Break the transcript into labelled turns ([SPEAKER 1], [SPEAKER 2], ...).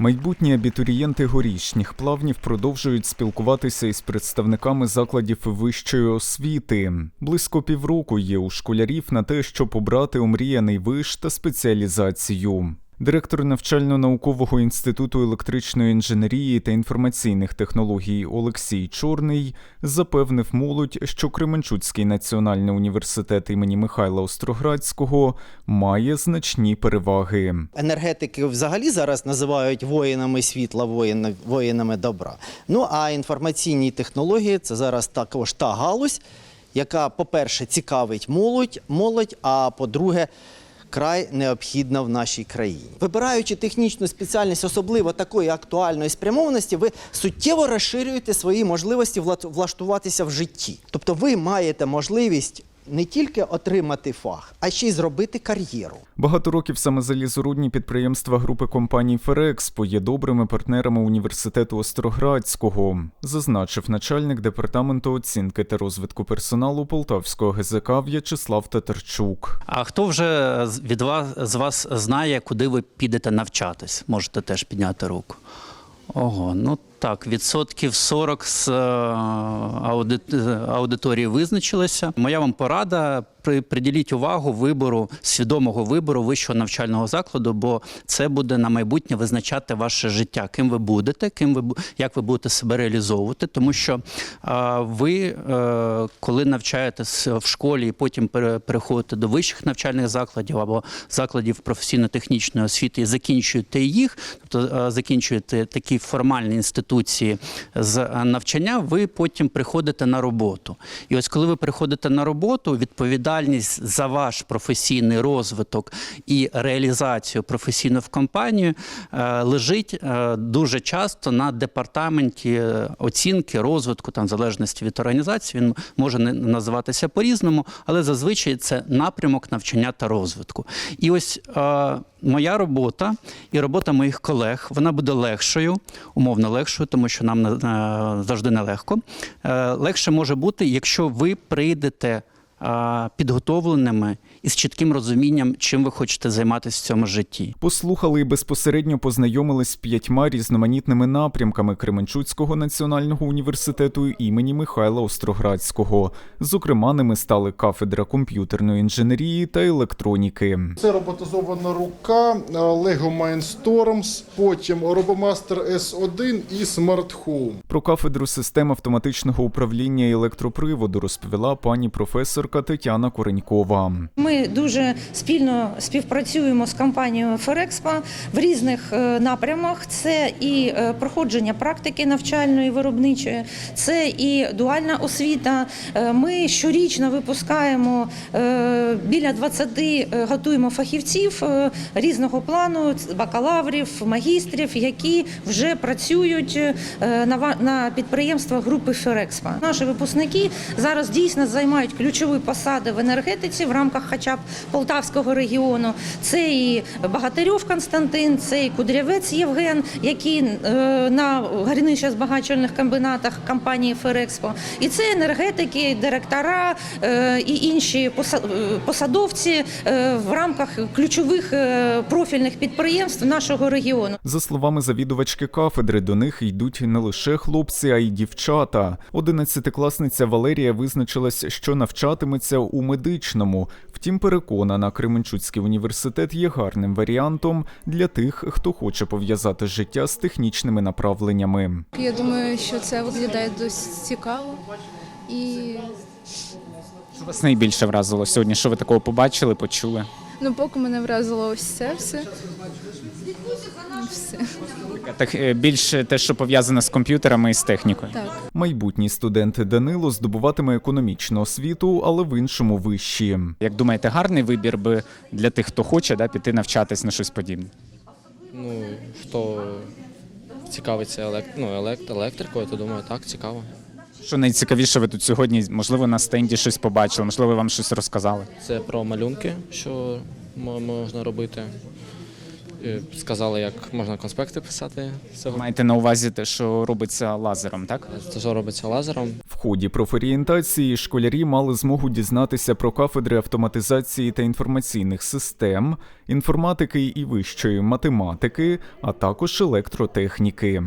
[SPEAKER 1] Майбутні абітурієнти горішніх плавнів продовжують спілкуватися із представниками закладів вищої освіти. Близько півроку є у школярів на те, щоб обрати омріяний виш та спеціалізацію. Директор навчально-наукового інституту електричної інженерії та інформаційних технологій Олексій Чорний запевнив молодь, що Кременчуцький національний університет імені Михайла Остроградського має значні переваги.
[SPEAKER 2] Енергетики взагалі зараз називають воїнами світла, воїна- воїнами добра. Ну а інформаційні технології це зараз також та галузь, яка, по-перше, цікавить молодь, молодь, а по-друге, край необхідна в нашій країні. Вибираючи технічну спеціальність, особливо такої актуальної спрямованості, ви суттєво розширюєте свої можливості вла- влаштуватися в житті. Тобто ви маєте можливість не тільки отримати фах, а ще й зробити кар'єру.
[SPEAKER 1] Багато років саме залізорудні підприємства групи компаній Ферекспо є добрими партнерами університету Остроградського, зазначив начальник департаменту оцінки та розвитку персоналу Полтавського ГЗК В'ячеслав Татарчук.
[SPEAKER 3] А хто вже з- від вас з вас знає, куди ви підете навчатись? Можете теж підняти руку. Ого, ну так, відсотків 40 з е, е, аудиторії визначилися. Моя вам порада приділіть увагу вибору, свідомого вибору вищого навчального закладу, бо це буде на майбутнє визначати ваше життя, ким ви будете, ким ви як ви будете себе реалізовувати. Тому що ви, е, коли навчаєтесь в школі і потім переходите до вищих навчальних закладів або закладів професійно-технічної освіти і закінчуєте їх, тобто закінчуєте такі формальні інституції з е, навчання, ви потім приходите на роботу. І ось коли ви приходите на роботу, відповідальність за ваш професійний розвиток і реалізацію професійно в компанію е, лежить е, дуже часто на департаменті оцінки розвитку, там в залежності від організації, він може називатися по-різному, але зазвичай це напрямок навчання та розвитку. І ось моя робота і робота моїх колег вона буде легшою, умовно легшою, тому що нам е, завжди нелегко. Е, Легше може бути, якщо ви прийдете підготовленими і з чітким розумінням, чим ви хочете займатися в цьому житті.
[SPEAKER 1] Послухали і безпосередньо познайомились з п'ятьма різноманітними напрямками Кременчуцького національного університету імені Михайла Остроградського. Зокрема, ними стали кафедра комп'ютерної інженерії та електроніки.
[SPEAKER 4] Це роботизована рука, е, Lego Mindstorms, потім Robomaster S1 і Smart Home.
[SPEAKER 1] Про кафедру систем автоматичного управління електроприводу розповіла пані професорка Тетяна Коренькова.
[SPEAKER 5] Ми дуже спільно співпрацюємо з компанією Ферекспа в різних е, напрямах. Це і е, проходження практики навчальної виробничої, це і дуальна освіта. Е, Ми щорічно випускаємо біля 20 е, готуємо фахівців різного плану, бакалаврів, магістрів, які вже працюють на на підприємствах групи Ферекспа. Наші випускники зараз дійсно займають ключові посади в енергетиці в рамках хоча б Полтавського регіону. Це і Багатирьов Константин, це і Кудрявець Євген, які е, на гірничо-збагачувальних комбінатах компанії Ферекспо. І це енергетики, директора е, і інші е, посадовці в рамках ключових профільних підприємств нашого регіону.
[SPEAKER 1] За словами завідувачки кафедри, до них йдуть не лише хлопці, а й дівчата. Одинадцятикласниця Валерія визначилась, що навчатиметься у медичному. Втім, переконана, Кременчуцький університет є гарним варіантом для тих, хто хоче пов'язати життя з технічними направленнями.
[SPEAKER 6] Я думаю, що це виглядає досить цікаво. І
[SPEAKER 7] Що вас найбільше вразило сьогодні? Що ви такого побачили, почули?
[SPEAKER 6] Ну, поки мене вразило ось це все. Все.
[SPEAKER 7] Так е, більше те, що пов'язане з комп'ютерами і з технікою.
[SPEAKER 6] Так.
[SPEAKER 1] Майбутній студент Данило здобуватиме економічну освіту, але в іншому виші.
[SPEAKER 7] Як думаєте, гарний вибір би для тих, хто хоче да, піти навчатись на щось подібне?
[SPEAKER 8] Ну, хто цікавиться елек... ну, елект... електрикою, то думаю, так, цікаво.
[SPEAKER 7] Що найцікавіше ви тут сьогодні? Можливо, на стенді щось побачили, можливо, вам щось розказали.
[SPEAKER 8] Це про малюнки, що можна робити. е, сказали, як можна конспекти писати цього.
[SPEAKER 7] Маєте на увазі те, що робиться лазером, так?
[SPEAKER 8] Це що робиться лазером.
[SPEAKER 1] В ході профорієнтації школярі мали змогу дізнатися про кафедри автоматизації та інформаційних систем, інформатики і вищої математики, а також електротехніки.